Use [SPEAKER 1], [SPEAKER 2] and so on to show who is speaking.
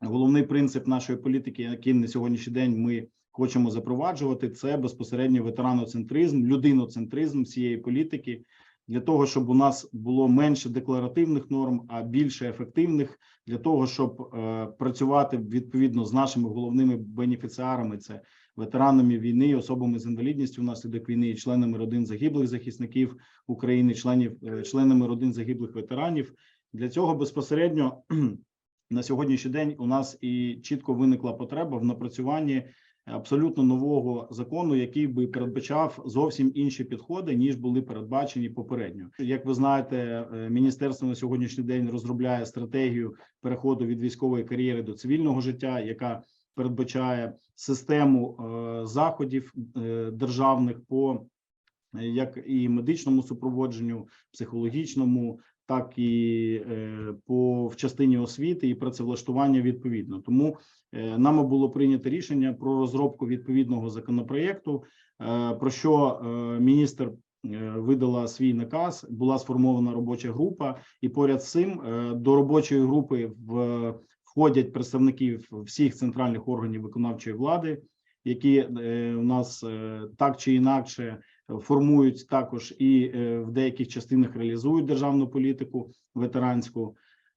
[SPEAKER 1] головний принцип нашої політики, який на сьогоднішній день ми хочемо запроваджувати, це безпосередньо ветераноцентризм, людиноцентризм цієї політики. Для того щоб у нас було менше декларативних норм, а більше ефективних, для того, щоб е, працювати відповідно з нашими головними бенефіціарами, це ветеранами війни, особами з інвалідністю внаслідок війни, членами родин загиблих захисників України, членів е, членами родин загиблих ветеранів. Для цього безпосередньо на сьогоднішній день у нас і чітко виникла потреба в напрацюванні абсолютно нового закону, який би передбачав зовсім інші підходи ніж були передбачені попередньо. Як ви знаєте, е, міністерство на сьогоднішній день розробляє стратегію переходу від військової кар'єри до цивільного життя, яка передбачає систему е, заходів е, державних по як і медичному супроводженню, психологічному, так і е, по в частині освіти і працевлаштування відповідно. Тому е, нами було прийнято рішення про розробку відповідного законопроєкту, е, про що міністр видала свій наказ. Була сформована робоча група, і поряд з цим до робочої групи входять представників всіх центральних органів виконавчої влади, які у нас так чи інакше формують також і е, в деяких частинах реалізують державну політику ветеранську.